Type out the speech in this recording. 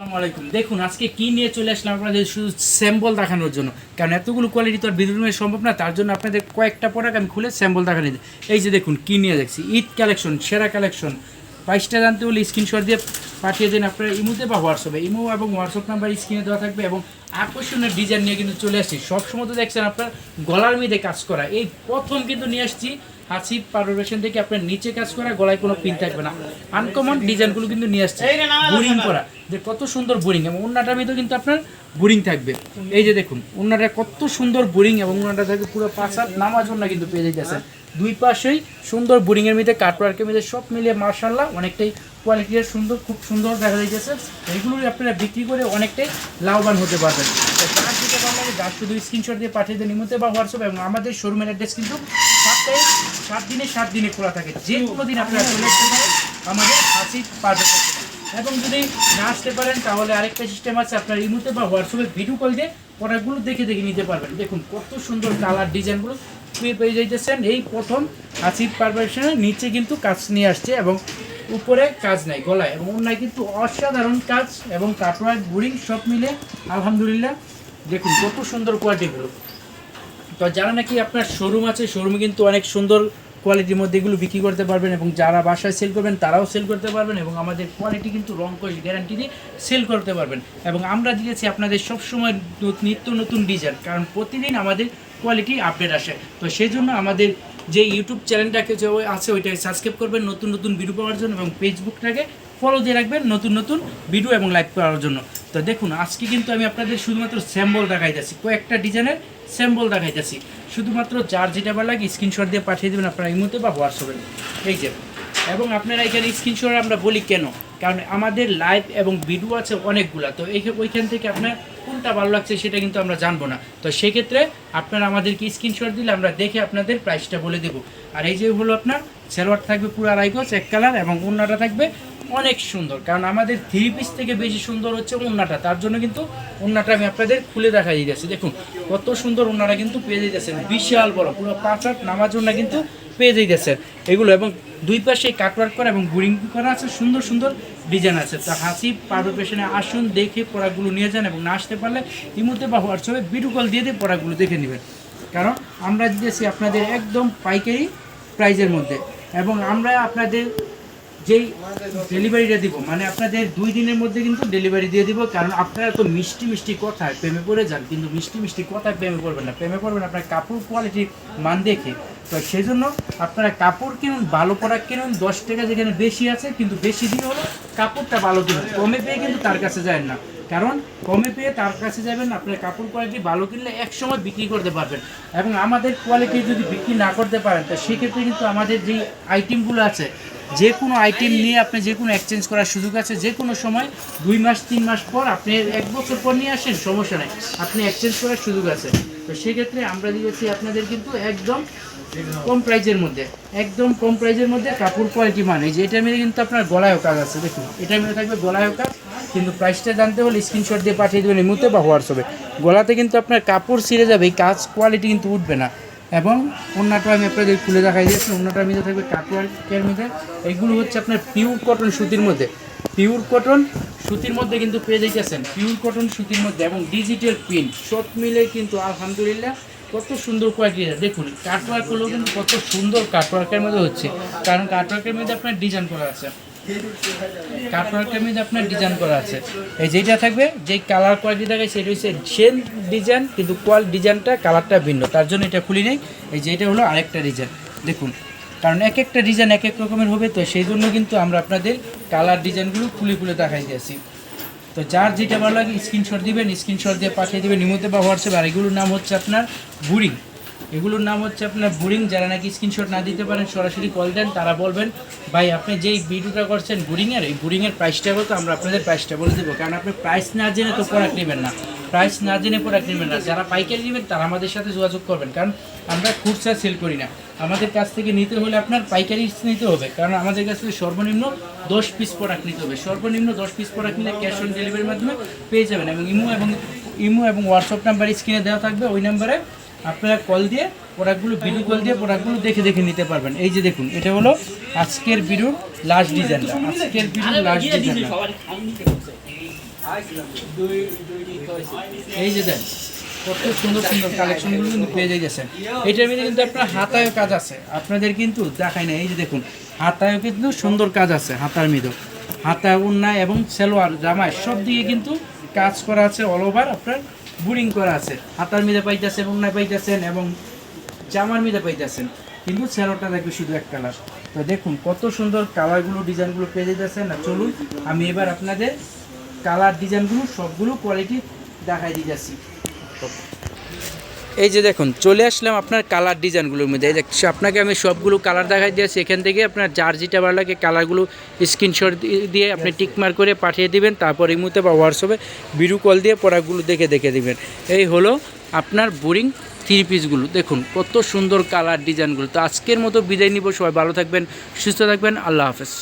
আলাইকুম। দেখুন, আজকে কি নিয়ে চলে আসলাম আপনাদের শুধু স্যাম্পল দেখানোর জন্য। কারণ এতগুলো কোয়ালিটি তো আর নিয়ে সম্ভব না, তার জন্য আপনাদের কয়েকটা প্রোডাক্ট আমি খুলে স্যাম্পল দেখানো। দিই। এই যে দেখুন, কি নিয়ে দেখছি? ঈদ কালেকশন সেরা কালেকশন প্রাইসটা জানতে হলে স্ক্রিনশট দিয়ে পাঠিয়ে দিন আপনারা ইমোতে বা হোয়াটসঅ্যাপে। ইমো এবং হোয়াটসঅ্যাপ নাম্বার স্ক্রিনে দেওয়া থাকবে এবং আকর্ষণীয় ডিজাইন নিয়ে কিন্তু চলে আসছি। সবসময় তো দেখছেন আপনার গলার মেয়েদের কাজ করা। এই প্রথম কিন্তু নিয়ে আসছি হাসি পারফেকশন থেকে আপনার নিচে কাজ করা, গলায় কোনো পিন থাকবে না। আনকমন ডিজাইনগুলো কিন্তু নিয়ে আসছে। বোরিং করা। যে কত সুন্দর বোরিং এবং অন্যটার মধ্যেও কিন্তু আপনার বোরিং থাকবে। এই যে দেখুন অন্যটা কত সুন্দর বোরিং এবং অন্যটা থাকবে পুরো পাঁচ হাত নামাজ অন্য কিন্তু পেয়ে যাইতেছে দুই পাশেই সুন্দর বোরিংয়ের মধ্যে কাটওয়ার্কের মধ্যে সব মিলিয়ে মার্শাল্লাহ অনেকটাই কোয়ালিটির সুন্দর, খুব সুন্দর দেখা যাইতেছে। এইগুলোই আপনারা বিক্রি করে অনেকটাই লাভবান হতে পারবেন। তো যার যেটা ভালো যার শুধু স্ক্রিনশট দিয়ে পাঠিয়ে দেন ইমোতে বা হোয়াটসঅ্যাপ এবং আমাদের শোরুমের অ্যাড্রেস কিন্তু সাত দিনে সাত দিনে খোলা থাকে। যে কোনো দিন আপনারা চলে আসতে পারেন, আমাদের হাসি পারবে এবং যদি না আসতে পারেন, তাহলে আরেকটা সিস্টেম আছে, আপনার ইমোতে বা হোয়াটসঅ্যাপে ভিডিও কল দিয়ে প্রোডাক্টগুলো দেখে দেখে নিতে পারবেন। দেখুন, কত সুন্দর কালার ডিজাইনগুলো পেয়ে পেয়ে যাইতেছেন। এই প্রথম হাসি পারফেকশনের নিচে কিন্তু কাজ নিয়ে আসছে এবং উপরে কাজ নাই, গলায়। এবং অন্যায় কিন্তু অসাধারণ কাজ এবং কাটওয়ার্ক বুড়িং সব মিলে, আলহামদুলিল্লাহ। দেখুন, কত সুন্দর কোয়ালিটিগুলো তো যারা নাকি আপনার শোরুম আছে শোরুমে কিন্তু অনেক সুন্দর কোয়ালিটির মধ্যে এগুলো বিক্রি করতে পারবেন এবং যারা বাসায় সেল করবেন, তারাও সেল করতে পারবেন এবং আমাদের কোয়ালিটি কিন্তু রং কোশ গ্যারান্টি দিয়ে সেল করতে পারবেন। এবং আমরা দিয়েছি আপনাদের সবসময় নিত্য নতুন ডিজাইন কারণ প্রতিদিন আমাদের কোয়ালিটি আপডেট আসে। তো সেই জন্য আমাদের যে ইউটিউব চ্যানেলটাকে যে আছে, ওইটাকে সাবস্ক্রাইব করবেন নতুন নতুন ভিডিও পাওয়ার জন্য এবং ফেসবুকটাকে ফলো দিয়ে রাখবেন নতুন নতুন ভিডিও এবং লাইভ করার জন্য। তো দেখুন, আজকে কিন্তু আমি আপনাদের শুধুমাত্র স্যাম্বল দেখাইতেছি। কয়েকটা ডিজাইনের স্যাম্বল দেখাইতেছি। শুধুমাত্র যার যেটা ভালো লাগে স্ক্রিনশট দিয়ে পাঠিয়ে দেবেন আপনারা ইমোতে বা হোয়াটসঅ্যাপে এই যে, এবং আপনারা এখানে স্ক্রিনশট আমরা বলি কেন? কারণ আমাদের লাইভ এবং ভিডিও আছে অনেকগুলা, তো এই ওইখান থেকে আপনার কোনটা ভালো লাগছে সেটা কিন্তু আমরা জানব না। তো সেক্ষেত্রে আপনারা আমাদেরকে স্ক্রিনশট দিলে আমরা দেখে আপনাদের প্রাইসটা বলে দেবো। আর এই যে হলো আপনার সেলোয়ার থাকবে পুরো আড়াই গজ এক কালার এবং অন্যটা থাকবে অনেক সুন্দর। কারণ আমাদের থ্রি পিস থেকে বেশি সুন্দর হচ্ছে ওন্নাটা তার জন্য কিন্তু ওন্নাটা আমি আপনাদের খুলে দেখা দিয়েছি। দেখুন, কত সুন্দর ওন্নাটা কিন্তু পেয়ে যাইতেছেন। বিশাল বড়, পুরো পাঁচ হাত নামার জন্য কিন্তু পেয়ে যাইতেছেন। এগুলো এবং দুই পাশে কাটওয়ার্ক করা এবং বুরিং করা আছে, সুন্দর সুন্দর ডিজাইন আছে। তা হাসি পারবে পেশনে আসুন, দেখে পড়াগুলো নিয়ে যান এবং না আসতে পারলে ইমুতে বা হোয়াটসঅ্যাপে ভিডিও কল দিয়ে দিয়ে পড়াগুলো দেখে নেবেন। কারণ আমরা দিতেছি আপনাদের একদম পাইকারি প্রাইজের মধ্যে। এবং আমরা আপনাদের যেই ডেলিভারিটা দিব মানে আপনাদের দুই দিনের মধ্যে কিন্তু ডেলিভারি দিয়ে দিব, কারণ আপনারা তো মিষ্টি মিষ্টি কথায় প্রেমে পড়ে যান, কিন্তু মিষ্টি মিষ্টি কথায় প্রেমে পড়বেন না। প্রেমে পড়বেন আপনার কাপড় কোয়ালিটির মান দেখে। তো সেই জন্য আপনারা কাপড় কিনুন, ভালো প্রোডাক্ট কিনুন, দশ টাকা যেখানে বেশি আছে, কিন্তু বেশি দিয়ে হলো কাপড়টা ভালো কিনুন কমে পেয়ে কিন্তু তার কাছে যায় না। কারণ কমে পেয়ে তার কাছে যাবেন আপনার কাপড় কোয়ালিটি ভালো কিনলে এক সময় বিক্রি করতে পারবেন। এবং আমাদের কোয়ালিটি যদি বিক্রি না করতে পারেন, তো সেক্ষেত্রে কিন্তু আমাদের যেই আইটেমগুলো আছে যে কোনো আইটেম নিয়ে আপনি যে কোনো এক্সচেঞ্জ করার সুযোগ আছে, যে কোনো সময় দুই মাস, তিন মাস পর আপনি এক বছর পর নিয়ে আসেন, সমস্যা নেই। আপনি এক্সচেঞ্জ করার সুযোগ আছে। তো সেক্ষেত্রে আমরা দিয়েছি আপনাদের কিন্তু একদম কম প্রাইজের মধ্যে, একদম কম প্রাইজের মধ্যে কাপড় কোয়ালিটি মানে। যে এটা মধ্যে কিন্তু আপনার গলায়ও কাজ আছে, দেখুন। এটা মধ্যে থাকবে গলায়ও কাজ, কিন্তু প্রাইসটা জানতে হলে স্ক্রিনশট দিয়ে পাঠিয়ে দেবেন এমনিতে বা হোয়াটসঅ্যাপে গলাতে কিন্তু আপনার কাপড় ছিঁড়ে যাবে কাজ কোয়ালিটি কিন্তু উঠবে না। এবং অন্যটা আমি আপনাদের খুলে দেখাই দিয়েছি। অন্যটার মধ্যে থাকবে কাটওয়ার্কের মধ্যে। এগুলো হচ্ছে আপনার পিওর কটন সুতির মধ্যে। পিওর কটন সুতির মধ্যে কিন্তু পেয়ে যাইতেছেন। পিওর কটন সুতির মধ্যে এবং ডিজিটাল প্রিন্ট সব মিলে কিন্তু আলহামদুলিল্লাহ কত সুন্দর কোয়ালিটি দেখুন কাটওয়ার্কগুলো কিন্তু কত সুন্দর কাটওয়ার্কের মধ্যে হচ্ছে। কারণ কাটওয়ার্কের মধ্যে আপনার ডিজাইন করা আছে। কাটওয়ার্কের মধ্যে আপনার ডিজাইন করা আছে। এই যেটা থাকবে, যেই কালার কোয়ালিটি থাকে সেটা হচ্ছে সেম ডিজাইন কিন্তু কোয়াল ডিজাইনটা কালারটা ভিন্ন। তার জন্য এটা খুলি নেই। এই যেটা হলো আরেকটা ডিজাইন দেখুন, কারণ এক একটা ডিজাইন এক এক রকমের হবে, তো সেই জন্য কিন্তু আমরা আপনাদের কালার ডিজাইনগুলো খুলে খুলে দেখাই দিয়েছি তো যার যেটা ভালো লাগে স্ক্রিনশট দিবেন স্ক্রিনশট দিয়ে পাঠিয়ে দেবেন, ইমোতে বা হোয়াটসঅ্যাপ আর এগুলোর নাম হচ্ছে আপনার বুড়িং। এগুলোর নাম হচ্ছে আপনার বুরিং, যারা নাকি স্ক্রিনশট না দিতে পারেন, সরাসরি কল দেন, তারা বলবেন, ভাই, আপনি যেই ভিডিওটা করছেন বুরিংয়ের এই বুরিংয়ের প্রাইসটা কত? আমরা আপনাদের প্রাইসটা বলে দেবো। কারণ আপনি প্রাইস না জেনে তো প্রোডাক্ট নেবেন না। প্রাইস না জেনে প্রোডাক্ট নেবেন না। যারা পাইকারি নেবেন, তারা আমাদের সাথে যোগাযোগ করবেন। কারণ আমরা খুচরা সেল করি না। আমাদের কাছ থেকে নিতে হলে আপনার পাইকারি নিতে হবে। কারণ আমাদের কাছ থেকে সর্বনিম্ন দশ পিস প্রোডাক্ট নিতে হবে। সর্বনিম্ন দশ পিস প্রোডাক্ট নিলে ক্যাশ অন ডেলিভারির মাধ্যমে পেয়ে যাবেন এবং ইমো এবং ইমো এবং হোয়াটসঅ্যাপ নাম্বার স্ক্রিনে দেওয়া থাকবে। ওই নাম্বারে আপনারা কল দিয়ে প্রোডাক্টগুলো ভিডিও কল দিয়ে প্রোডাক্টগুলো দেখে দেখে নিতে পারবেন। এই যে দেখুন এটা হলো আজকের ভিডিওর লাস্ট ডিজাইনটা আজকের ভিডিওর লাস্ট ডিজাইনটা এই যে দেন কত সুন্দর সুন্দর কালেকশনগুলো কিন্তু পেয়ে যাইতেছেন এটার মধ্যে কিন্তু আপনার হাতায়ও কাজ আছে। আপনাদের কিন্তু দেখায় না এই যে দেখুন হাতায়ও কিন্তু সুন্দর কাজ আছে হাতার মধ্যেও হাতা উন্নায় এবং সেলোয়ার জামায় সব দিকে কিন্তু কাজ করা আছে অল ওভার আপনার বুরিং করা আছে। হাতার মিলে পাইতেছেন, উন্নায় পাইতেছেন এবং জামার মিলে পাইতেছেন। কিন্তু সেলোটা দেখবে শুধু এক কালার। তো দেখুন, কত সুন্দর কালারগুলো, ডিজাইনগুলো পেয়ে যেতেছেন না চলুন, আমি এবার আপনাদের কালার, ডিজাইনগুলো, সবগুলো কোয়ালিটি দেখাই দিতেছি। এই যে দেখুন চলে আসলাম আপনার কালার ডিজাইনগুলোর মধ্যে। এই দেখছি আপনাকে আমি সবগুলো কালার দেখাই দিয়েছি। এখান থেকে আপনার যার যেটা ভালো লাগে কালারগুলো স্ক্রিনশট দিয়ে আপনি টিকমার করে পাঠিয়ে দিবেন। তারপর এই মুহূর্তে বা হোয়াটসঅ্যাপে ভিডিও কল দিয়ে প্রোডাক্টগুলো দেখে দেখে দিবেন। এই হলো আপনার বোরিং থ্রি পিসগুলো দেখুন কত সুন্দর কালার ডিজাইনগুলো তো আজকের মতো বিদায় নিব। সবাই ভালো থাকবেন সুস্থ থাকবেন। আল্লাহ হাফেজ।